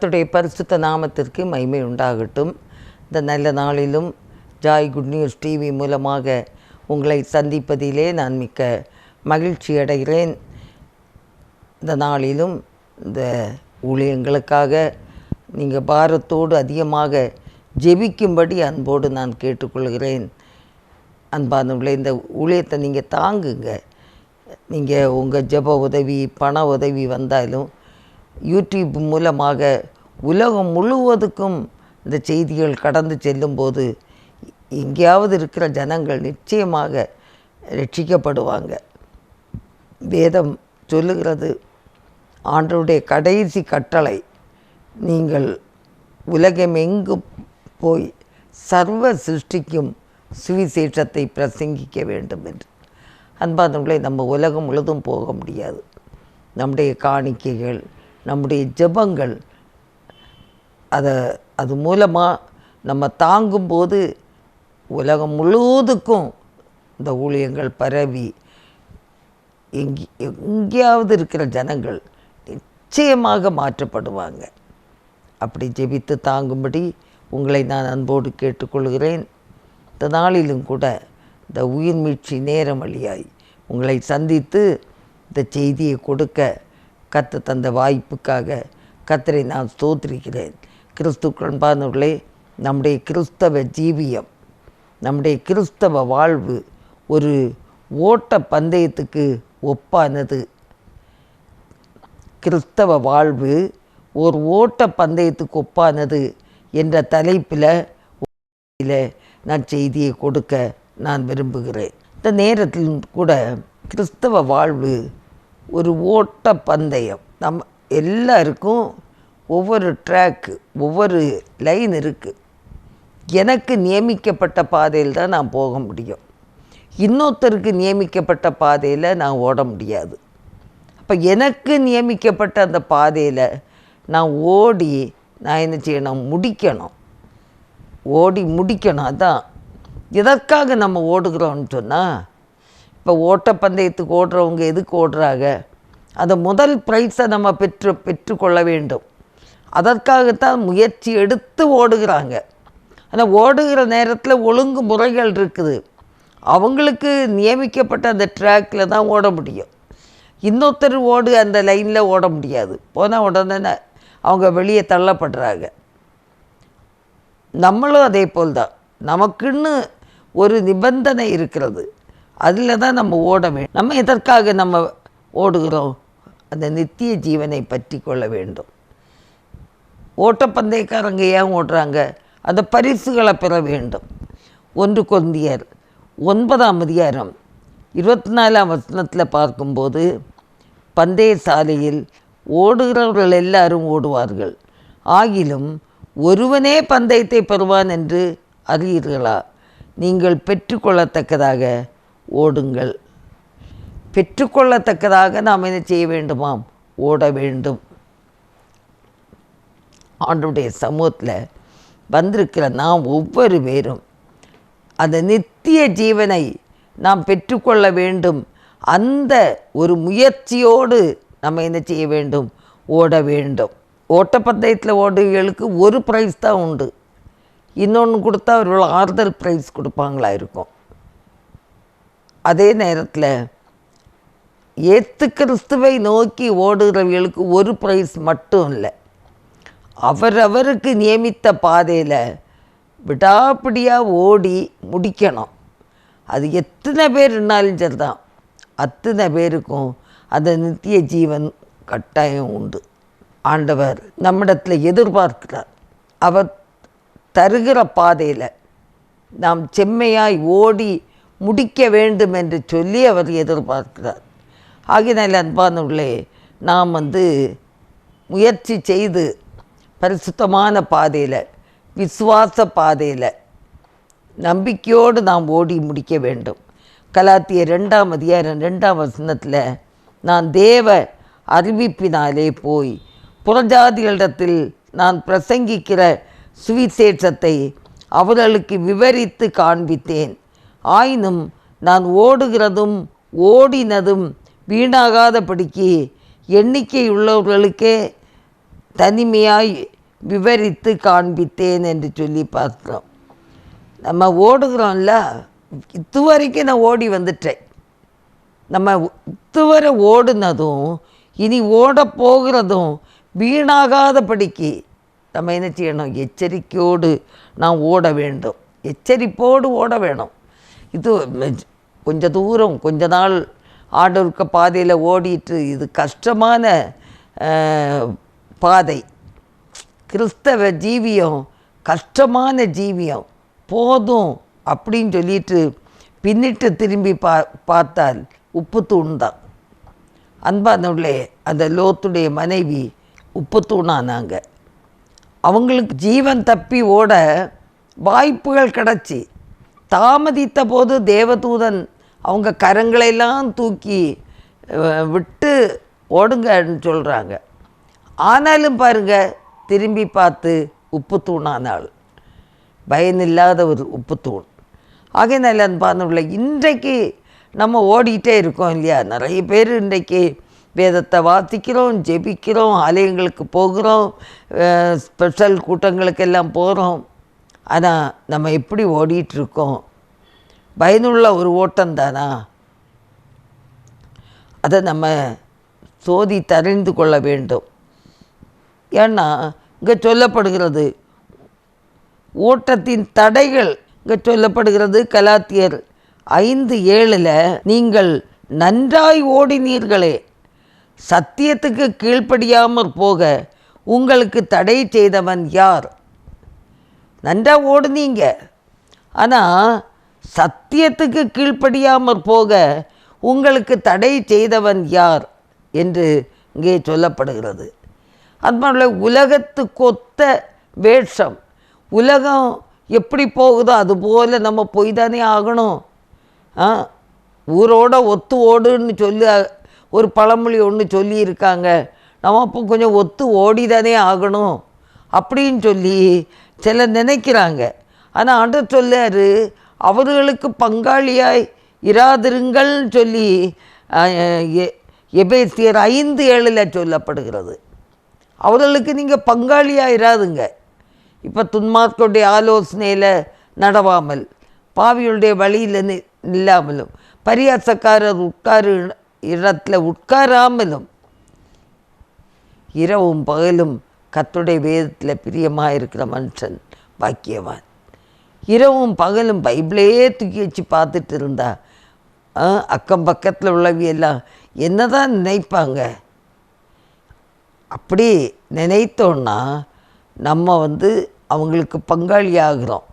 கர்த்துடைய பரிசுத்த நாமத்திற்கு மகிமை உண்டாகட்டும். இந்த நல்ல நாளிலும் ஜாய் குட் நியூஸ் டிவி மூலமாக உங்களை சந்திப்பதிலே நான் மிக்க மகிழ்ச்சி அடைகிறேன். இந்த நாளிலும் இந்த ஊழியங்களுக்காக நீங்கள் பாரத்தோடு அதிகமாக ஜெபிக்கும்படி அன்போடு நான் கேட்டுக்கொள்கிறேன். அன்பானவர்களே இந்த ஊழியத்தை நீங்கள் தாங்குங்க. நீங்கள் உங்கள் ஜெப உதவி பண உதவி வந்தாலும் யூடியூப் மூலமாக உலகம் முழுவதுக்கும் இந்த செய்திகள் கடந்து செல்லும்போது எங்கேயாவது இருக்கிற ஜனங்கள் நிச்சயமாக ரட்சிக்கப்படுவாங்க. வேதம் சொல்லுகிறது ஆண்டருடைய கடைசி கட்டளை நீங்கள் உலகம் எங்கும் போய் சர்வ சிருஷ்டிக்கும் சுவிசேஷத்தை பிரசங்கிக்க வேண்டும் என்று. அன்பானவர்களே நம்ம உலகம் முழுதும் போக முடியாது. நம்முடைய காணிக்கைகள் நம்முடைய ஜெபங்கள். அதை அது மூலமாக நம்ம தாங்கும்போது உலகம் முழுவதுக்கும் இந்த ஊழியங்கள் பரவி. எங்கே எங்கேயாவது இருக்கிற ஜனங்கள் நிச்சயமாக மாற்றப்படுவாங்க. அப்படி ஜெபித்து தாங்கும்படி உங்களை நான் அன்போடு கேட்டுக்கொள்கிறேன். இந்த நாளிலும் கூட இந்த உயிர் மீட்சி நேரம் வழியாய் உங்களை சந்தித்து இந்த செய்தியை கொடுக்க கத்து தந்த வாய்ப்புக்காக கத்தரை நான் ஸ்தோத்திரிக்கிறேன். கிறிஸ்து கண்பானவர்களே நம்முடைய கிறிஸ்தவ ஜீவியம் நம்முடைய கிறிஸ்தவ வாழ்வு ஒரு ஓட்ட பந்தயத்துக்கு ஒப்பானது. கிறிஸ்தவ வாழ்வு ஒரு ஓட்ட பந்தயத்துக்கு ஒப்பானது என்ற தலைப்பில் நான் செய்தியை கொடுக்க நான் விரும்புகிறேன். இந்த நேரத்தில் கூட கிறிஸ்தவ வாழ்வு ஒரு ஓட்ட பந்தயம் நம்ம எல்லாருக்கும் ஒவ்வொரு ட்ராக்கு ஒவ்வொரு லைன் இருக்குது எனக்கு நியமிக்கப்பட்ட பாதையில் தான் நான் போக முடியும். இன்னொருத்தருக்கு நியமிக்கப்பட்ட பாதையில் நான் ஓட முடியாது. அப்போ எனக்கு நியமிக்கப்பட்ட அந்த பாதையில் நான் ஓடி நான் என்ன செய்யணும்? முடிக்கணும். ஓடி முடிக்கணும். அதான். எதற்காக நம்ம ஓடுகிறோம்னு சொன்னால் இப்போ ஓட்டப்பந்தயத்துக்கு ஓடுறவங்க எதுக்கு ஓடுறாங்க? அந்த முதல் ப்ரைஸை நம்ம பெற்று பெற்றுக்கொள்ள வேண்டும். அதற்காகத்தான் முயற்சி எடுத்து ஓடுகிறாங்க. ஆனால் ஓடுகிற நேரத்தில் ஒழுங்கு முறைகள் இருக்குது. அவங்களுக்கு நியமிக்கப்பட்ட அந்த ட்ராக்கில் தான் ஓட முடியும். இன்னொருத்தர் ஓடு அந்த லைனில் ஓட முடியாது. போனால் உடனே அவங்க வெளியே தள்ளப்படுறாங்க. நம்மளும் அதே போல் தான். நமக்குன்னு ஒரு நிபந்தனை இருக்கிறது. அதில் தான் நம்ம ஓட வேண்டும் நம்ம எதற்காக நம்ம ஓடுகிறோம்? அந்த நித்திய ஜீவனை பற்றி கொள்ள வேண்டும். ஓட்டப்பந்தயக்காரங்க ஏன் ஓடுறாங்க? அந்த பரிசுகளை பெற வேண்டும். ஒன்று கொந்தியர் ஒன்பதாம் அதிகாரம் இருபத்தி நாலாம் வசனத்தில் பார்க்கும்போது பந்தய சாலையில் ஓடுகிறவர்கள் எல்லாரும் ஓடுவார்கள். ஆகிலும் ஒருவனே பந்தயத்தை பெறுவான் என்று அறியீர்களா? நீங்கள் பெற்றுக்கொள்ளத்தக்கதாக ஓடுங்கள். பெற்றுக்கொள்ளத்தக்கதாக நாம் என்ன செய்ய வேண்டுமாம்? ஓட வேண்டும். ஆண்டுடைய சமூகத்தில் வந்திருக்கிற நாம் ஒவ்வொரு பேரும் அந்த நித்திய ஜீவனை நாம் பெற்றுக்கொள்ள வேண்டும். அந்த ஒரு முயற்சியோடு நம்ம என்ன செய்ய வேண்டும்? ஓட வேண்டும். ஓட்டப்பந்தயத்தில் ஓடுகளுக்கு ஒரு ப்ரைஸ் தான் உண்டு. இன்னொன்று கொடுத்தா அவர்கள் ஆறுதல் ப்ரைஸ் கொடுப்பாங்களா இருக்கும். அதே நேரத்தில் ஏத்து கிறிஸ்துவை நோக்கி ஓடுகிறவர்களுக்கு ஒரு ப்ரைஸ் மட்டும் இல்லை. அவரவருக்கு நியமித்த பாதையில் விடாப்பிடியாக ஓடி முடிக்கணும். அது எத்தனை பேர் இருந்தாலும் சரிதான். அத்தனை பேருக்கும் அந்த நித்திய ஜீவன் கட்டாயம் உண்டு. ஆண்டவர் நம்மிடத்தில் எதிர்பார்க்கிறார். அவர் தருகிற பாதையில் நாம் செம்மையாய் ஓடி முடிக்க வேண்டும் என்று சொல்லி அவர் எதிர்பார்க்கிறார். ஆகினால் அன்பானவர்களே நாம் வந்து முயற்சி செய்து பரிசுத்தமான பாதையில் விசுவாச பாதையில் நம்பிக்கையோடு நாம் ஓடி முடிக்க வேண்டும். கலாத்திய ரெண்டாம் அதிகாரம் ரெண்டாம் வசனத்தில் நான் தேவ அறிவிப்பினாலே போய் புறஜாதிகளிடத்தில் நான் பிரசங்கிக்கிற சுவிசேஷத்தை அவர்களுக்கு விவரித்து காண்பித்தேன். ஆயினும் நான் ஓடுகிறதும் ஓடினதும் வீணாகாதபடிக்கு எண்ணிக்கை உள்ளவர்களுக்கே தனிமையாய் விவரித்து காண்பித்தேன் என்று சொல்லி பார்க்குறோம். நம்ம ஓடுகிறோம்ல இதுவரைக்கும் நான் ஓடி வந்துட்டேன். நம்ம இதுவரை ஓடுனதும் இனி ஓட போகிறதும் வீணாகாதபடிக்கு நம்ம என்ன செய்யணும்? எச்சரிக்கையோடு நாம் ஓட வேண்டும். எச்சரிப்போடு ஓட வேணும். இது கொஞ்சம் கொஞ்ச தூரம் கொஞ்ச நாள் ஆண்டவருக்க பாதையில் ஓடிட்டு இது கஷ்டமான பாதை. கிறிஸ்தவ ஜீவியம் கஷ்டமான ஜீவியம். போதும் அப்படின்னு சொல்லிட்டு பின்னிட்டு திரும்பி பா பார்த்தால் உப்பு தூண் தான். அன்பானவர்களே அந்த லோத்துடைய மனைவி உப்பு தூணானாங்க அவங்களுக்கு ஜீவன் தப்பி ஓட வாய்ப்புகள் கிடச்சி. தாமதித்த போது தேவதூதன் அவங்க கரங்களையெல்லாம் தூக்கி விட்டு ஓடுங்கன்னு சொல்கிறாங்க ஆனாலும் பாருங்க திரும்பி பார்த்து உப்பு தூணானாள். பயனில்லாத ஒரு உப்பு தூண். ஆகையினால அன்பானவர்களே இன்றைக்கு நம்ம ஓடிக்கிட்டே இருக்கோம் இல்லையா? நிறைய பேர் இன்றைக்கு வேதத்தை வாசிக்கிறோம் ஜெபிக்கிறோம் ஆலயங்களுக்கு போகிறோம் ஸ்பெஷல் கூட்டங்களுக்கெல்லாம் போகிறோம் ஆனால் நம்ம எப்படி ஓடிட்டுருக்கோம்? பயனுள்ள ஒரு ஓட்டம் தானா? அதை நம்ம சோதி தெரிந்து கொள்ள வேண்டும். ஏன்னா இங்கே சொல்லப்படுகிறது ஓட்டத்தின் தடைகள் இங்கே சொல்லப்படுகிறது கலாத்தியர் ஐந்து ஏழில் நீங்கள் நன்றாய் ஓடினீர்களே சத்தியத்துக்கு கீழ்ப்படியாமற் போக உங்களுக்கு தடை செய்தவன் யார்? நன்றா ஓடுனீங்க. ஆனால் சத்தியத்துக்கு கீழ்ப்படியாமற் போக உங்களுக்கு தடை செய்தவன் யார்? என்று இங்கே சொல்லப்படுகிறது. அதுமாதிரி உலகத்துக்கொத்த வேஷம். உலகம் எப்படி போகுதோ அதுபோல் நம்ம போய் தானே ஆகணும். ஆ ஊரோட ஒத்து ஓடுன்னு சொல்லி ஒரு பழமொழி ஒன்று சொல்லியிருக்காங்க. நம்ம அப்போ கொஞ்சம் ஒத்து ஓடி தானே ஆகணும். அப்படின்னு சொல்லி சிலர் நினைக்கிறாங்க. ஆனால் ஆண்டர் சொல்லாரு அவர்களுக்கு பங்காளியாய் இராதிருங்கள்னு சொல்லி எ- எபேசியர் ஐந்து ஏழில் சொல்லப்படுகிறது. அவர்களுக்கு நீங்கள் பங்காளியாக இராதுங்க. இப்போ துன்மார்க்கருடைய ஆலோசனையில் நடவாமல் பாவியுடைய வழியில் நி நில்லாமலும் பரியாசக்காரர் உட்காரு இடத்துல உட்காராமலும் இரவும் பகலும் கத்துடைய வேதத்தில் பிரியமாக இருக்கிற மனுஷன் பாக்கியவான். இரவும் பகலும் பைபிளையே தூக்கி வச்சு பார்த்துட்டு இருந்தா ஆ, அக்கம் பக்கத்தில் உள்ளவியெல்லாம் என்னதான் நினைப்பாங்க? அப்படி நினைத்தோன்னா நம்ம வந்து அவங்களுக்கு பங்காளி ஆகிறோம்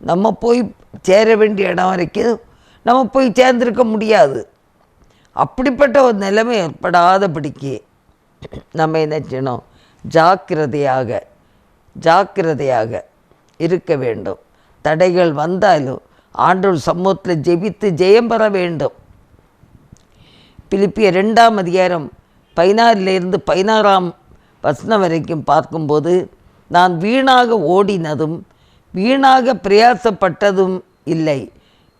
நம்ம போய் சேர வேண்டிய இடம் வரைக்கும் நம்ம போய் சேர்ந்துருக்க முடியாது. அப்படிப்பட்ட ஒரு நிலைமை ஏற்படாதபடிக்கு நம்ம என்ன செய்யணும்? ஜாக்கிரதையாக ஜாக்கிரதையாக இருக்க வேண்டும். தடைகள் வந்தாலும் ஆண்டோர் சமூகத்தில் ஜெபித்து ஜெயம் பெற வேண்டும். பிலிப்பிய ரெண்டாம் அதிகாரம் பதினாறிலிருந்து பதினாறாம் வசனம் வரைக்கும் பார்க்கும்போது நான் வீணாக ஓடினதும் வீணாக பிரயாசப்பட்டதும் இல்லை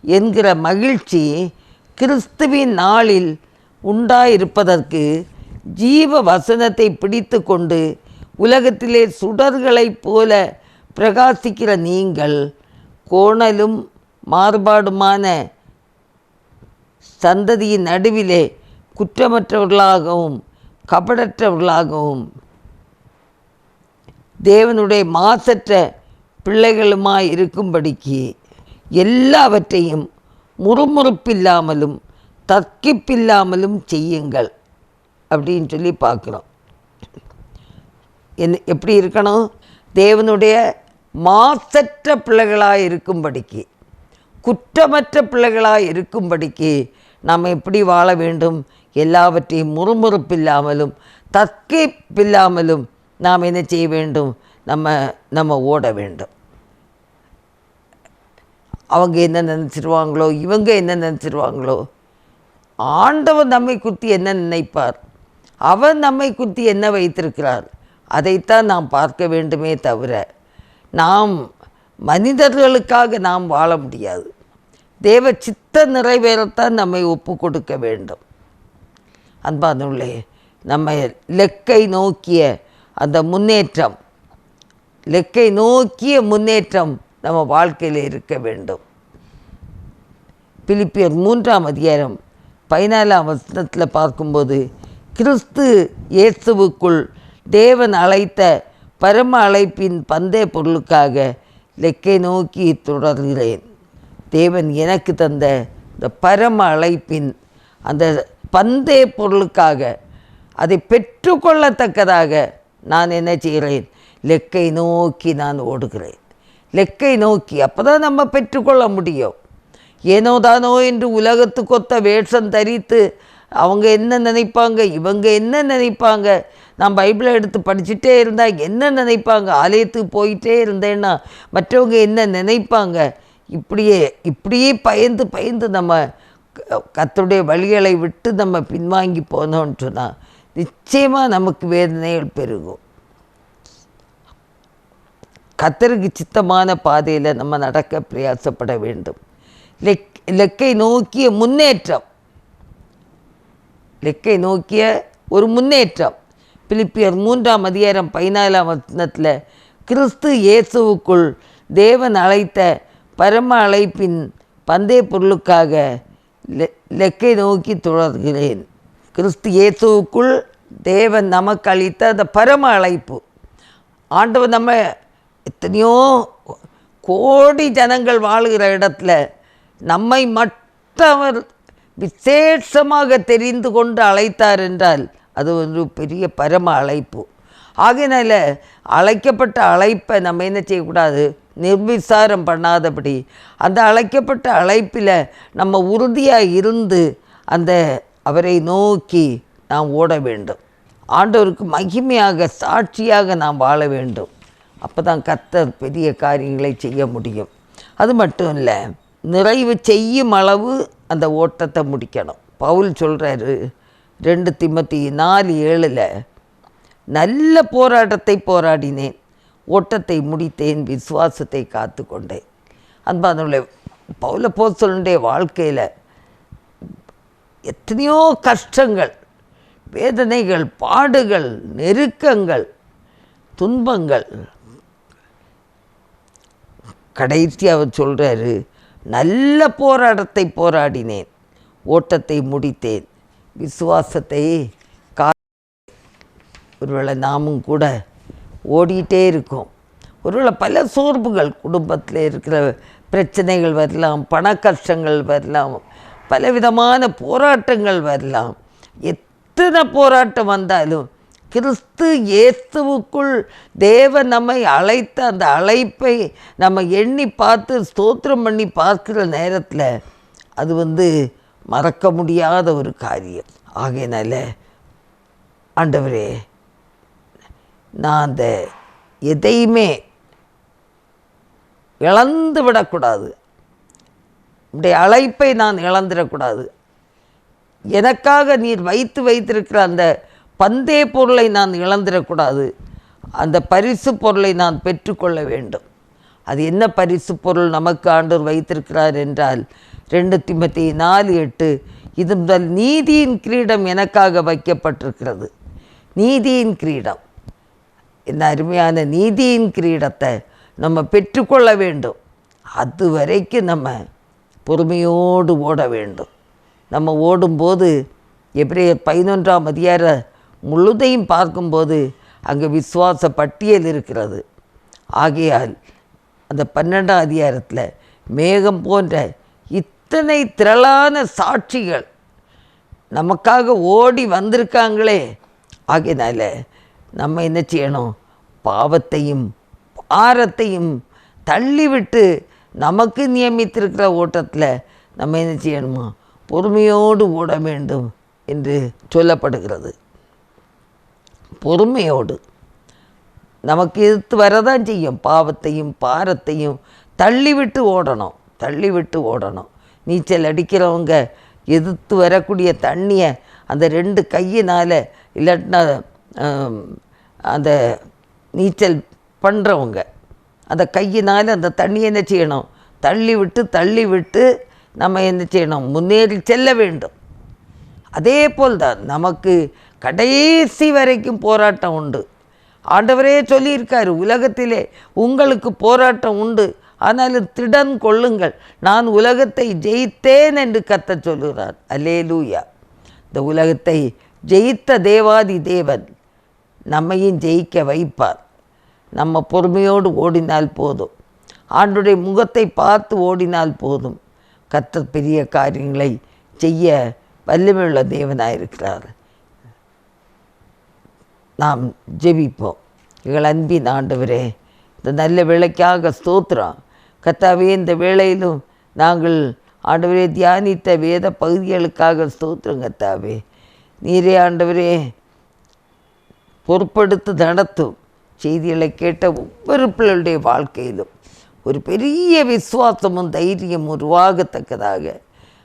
என்கிற மகிழ்ச்சி கிறிஸ்துவின் நாளில் உண்டாயிருப்பதற்கு ஜீவ வசனத்தை பிடித்து கொண்டு உலகத்திலே சுடர்களைப் போல பிரகாசிக்கிற நீங்கள் கோணலும் மாறுபாடுமான சந்ததியின் நடுவிலே குற்றமற்றவர்களாகவும் கபடற்றவர்களாகவும் தேவனுடைய மாசற்ற பிள்ளைகளுமாய் இருக்கும்படிக்கு எல்லாவற்றையும் முறுமுறுப்பில்லாமலும் தர்க்கிப்பில்லாமலும் செய்யுங்கள். அப்படின்னு சொல்லி பார்க்குறோம். என்ன எப்படி இருக்கணும்? தேவனுடைய மாசற்ற பிள்ளைகளாக இருக்கும்படிக்கு குற்றமற்ற பிள்ளைகளாக இருக்கும்படிக்கு நாம் எப்படி வாழ வேண்டும்? எல்லாவற்றையும் முறுமுறுப்பில்லாமலும் தற்கிப்பில்லாமலும் நாம் என்ன செய்ய வேண்டும்? நம்ம நம்ம ஓட வேண்டும். அவங்க என்ன நினச்சிருவாங்களோ இவங்க என்ன நினச்சிருவாங்களோ ஆண்டவர் நம்மை குறித்து என்ன நினைப்பார்? அவர் நம்மை குத்தி என்ன வைத்திருக்கிறார்? அதைத்தான் நாம் பார்க்க வேண்டுமே தவிர நாம் மனிதர்களுக்காக நாம் வாழ முடியாது. தேவ சித்த நிறைவேறத்தான் நம்மை ஒப்பு கொடுக்க வேண்டும். அன்பானுள்ளே நம்ம லெக்கை நோக்கிய அந்த முன்னேற்றம் லெக்கை நோக்கிய முன்னேற்றம் நம்ம வாழ்க்கையில் இருக்க வேண்டும். பிலிப்பியர் மூன்றாம் அதிகாரம் பதினாலாம் வசனத்தில் பார்க்கும்போது கிறிஸ்து இயேசுவுக்குள் தேவன் அழைத்த பரம அழைப்பின் பந்தய பொருளுக்காக லெக்கை நோக்கி தொடர்கிறேன். தேவன் எனக்கு தந்த இந்த பரம அழைப்பின் அந்த பந்தய பொருளுக்காக அதை பெற்றுக்கொள்ளத்தக்கதாக நான் என்ன செய்கிறேன்? லெக்கை நோக்கி நான் ஓடுகிறேன். லெக்கை நோக்கி அப்போ தான் நம்ம பெற்றுக்கொள்ள முடியும். ஏனோ தானோ என்று உலகத்துக்கொத்த வேஷம் தரித்து அவங்க என்ன நினைப்பாங்க? இவங்க என்ன நினைப்பாங்க? நான் பைபிளை எடுத்து படிச்சுட்டே இருந்தால் என்ன நினைப்பாங்க? ஆலயத்துக்கு போயிட்டே இருந்தேன்னா மற்றவங்க என்ன நினைப்பாங்க? இப்படியே இப்படியே பயந்து பயந்து நம்ம கத்துடைய வழிகளை விட்டு நம்ம பின்வாங்கி போனோம்னு சொன்னால் நிச்சயமாக நமக்கு வேதனைகள் பெருகும். கத்தருக்கு சித்தமான பாதையில் நம்ம நடக்க பிரயாசப்பட வேண்டும். லெக் லெக்கை நோக்கிய முன்னேற்றம். லெக்கை நோக்கிய ஒரு முன்னேற்றம். பிலிப்பியர் மூன்றாம் அதிகாரம் பதினாலாம் வசனத்தில் கிறிஸ்து இயேசுவுக்குள் தேவன் அழைத்த பரம அழைப்பின் பந்தய பொருளுக்காக லெ லெக்கை நோக்கி தொடர்கிறேன். கிறிஸ்து இயேசுவுக்குள் தேவன் நமக்கு அளித்த அந்த பரம அழைப்பு. ஆண்டவர் நம்ம எத்தனையோ கோடி ஜனங்கள் வாழுகிற இடத்துல நம்மை மற்றவர் விசேஷமாக தெரிந்து கொண்டு அழைத்தார் என்றால் அது ஒரு பெரிய பரம அழைப்பு. ஆகையினால அழைக்கப்பட்ட அழைப்பை நம்ம என்ன செய்யக்கூடாது? நிர்விசாரம் பண்ணாதபடி. அந்த அழைக்கப்பட்ட அழைப்பில் நம்ம உறுதியாக இருந்து அந்த அவரை நோக்கி நாம் ஓட வேண்டும். ஆண்டவருக்கு மகிமையாக சாட்சியாக நாம் வாழ வேண்டும். அப்போ தான் கத்தர் பெரிய காரியங்களை செய்ய முடியும். அது மட்டும் இல்லை நிறைவு செய்யும் அளவு அந்த ஓட்டத்தை முடிக்கணும். பவுல் சொல்கிறாரு ரெண்டு திமத்தி நாலு ஏழில் நல்ல போராட்டத்தை போராடினேன் ஓட்டத்தை முடித்தேன் விசுவாசத்தை காத்து கொண்டேன் அன்பானுடைய பவுல போசலுடைய வாழ்க்கையில் எத்தனையோ கஷ்டங்கள் வேதனைகள் பாடுகள் நெருக்கங்கள் துன்பங்கள். கடைசி அவர் சொல்கிறாரு நல்ல போராட்டத்தை போராடினேன். ஓட்டத்தை முடித்தேன். விசுவாசத்தை கா ஒருவேளை நாமும் கூட ஓடிட்டே இருக்கோம். ஒருவேளை பல சோர்வுகள் குடும்பத்தில் இருக்கிற பிரச்சனைகள் வரலாம் பண கஷ்டங்கள் வரலாம் பலவிதமான போராட்டங்கள் வரலாம். எத்தனை போராட்டம் வந்தாலும் கிறிஸ்து இயேசுவுக்குள் தேவ நம்மை அழைத்த அந்த அழைப்பை நம்ம எண்ணி பார்த்து ஸ்தோத்திரம் பண்ணி பார்க்குற நேரத்தில் அது வந்து மறக்க முடியாத ஒரு காரியம். ஆகையினால ஆண்டவரே நான் அந்த எதையுமே இழந்து விடக்கூடாது. உடைய அழைப்பை நான் இழந்துடக்கூடாது. எனக்காக நீர் வைத்து வைத்திருக்கிற அந்த பந்தய பொருளை நான் இழந்துடக்கூடாது. அந்த பரிசு பொருளை நான் பெற்றுக்கொள்ள வேண்டும். அது என்ன பரிசு பொருள் நமக்கு ஆண்டவர் வைத்திருக்கிறார் என்றால் ரெண்டு திம்பத்தி நாலு எட்டு இது முதல் நீதியின் கிரீடம் எனக்காக வைக்கப்பட்டிருக்கிறது. நீதியின் கிரீடம். என்ன அருமையான நீதியின் கிரீடத்தை நம்ம பெற்றுக்கொள்ள வேண்டும். அது வரைக்கும் நம்ம பொறுமையோடு ஓட வேண்டும். நம்ம ஓடும்போது எப்படி பதினொன்றாம் அதிகார முழுதையும் பார்க்கும்போது அங்கே விசுவாச பட்டியல் இருக்கிறது. ஆகையால் அந்த பன்னெண்டாம் அதிகாரத்தில் மேகம் போன்ற இத்தனை திரளான சாட்சிகள் நமக்காக ஓடி வந்திருக்காங்களே. ஆகையினால நம்ம என்ன செய்யணும்? பாவத்தையும் பாரத்தையும் தள்ளிவிட்டு நமக்கு நியமித்திருக்கிற ஓட்டத்தில் நம்ம என்ன செய்யணுமா? பொறுமையோடு ஓட வேண்டும் என்று சொல்லப்படுகிறது. பொறுமையோடு. நமக்கு எதிர்த்து வரதான் செய்யும். பாவத்தையும் பாரத்தையும் தள்ளிவிட்டு ஓடணும். தள்ளிவிட்டு ஓடணும். நீச்சல் அடிக்கிறவங்க எதிர்த்து வரக்கூடிய தண்ணியை அந்த ரெண்டு கையினால் இல்லாட்டினா அந்த நீச்சல் பண்ணுறவங்க அந்த கையினால் அந்த தண்ணியை என்ன செய்யணும்? தள்ளி விட்டு தள்ளி விட்டு நம்ம என்ன செய்யணும்? முன்னேறி செல்ல வேண்டும். அதே போல் தான் நமக்கு கடைசி வரைக்கும் போராட்டம் உண்டு. ஆண்டவரே சொல்லியிருக்காரு உலகத்திலே உங்களுக்கு போராட்டம் உண்டு. ஆனாலும் திடன் கொள்ளுங்கள். நான் உலகத்தை ஜெயித்தேன் என்று கத்த அலே லூயா இந்த உலகத்தை ஜெயித்த தேவாதி தேவன் நம்மையும் ஜெயிக்க வைப்பார். நம்ம பொறுமையோடு ஓடினால் போதும். ஆண்டுடைய முகத்தை பார்த்து ஓடினால் போதும். கத்த பெரிய காரியங்களை செய்ய வல்லமையுள்ள தேவனாயிருக்கிறார். நாம் ஜெபிப்போம். எங்கள் அன்பின் ஆண்டவரே இந்த நல்ல வேலைக்காக ஸ்தோத்திரம். கத்தாவே இந்த வேளையிலும் நாங்கள் ஆண்டவரே தியானித்த வேத பகுதிகளுக்காக ஸ்தோத்திரம் கத்தாவே நீரே ஆண்டவரே பொறுப்படுத்து நடத்தும் செய்திகளை கேட்ட ஒவ்வொரு பிள்ளைகளுடைய வாழ்க்கையிலும் ஒரு பெரிய விசுவாசமும் தைரியம் உருவாகத்தக்கதாக.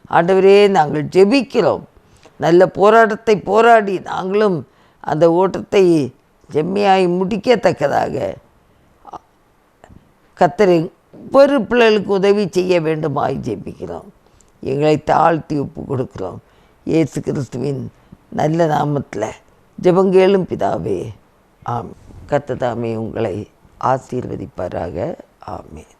ஆண்டவரே நாங்கள் ஜெபிக்கிறோம். நல்ல போராட்டத்தை போராடி நாங்களும் அந்த ஓட்டத்தை ஜெம்மியாய் முடிக்கத்தக்கதாக கத்தரை ஒவ்வொரு பிள்ளைகளுக்கு உதவி செய்ய வேண்டுமாய் ஜெபிக்கிறோம். எங்களை தாழ்த்தி ஒப்பு கொடுக்கிறோம். இயேசு கிறிஸ்துவின் நல்ல நாமத்தில் ஜெபங்கேளும் பிதாவே ஆம். கத்ததாமே உங்களை ஆசீர்வதிப்பாராக. ஆமேன்.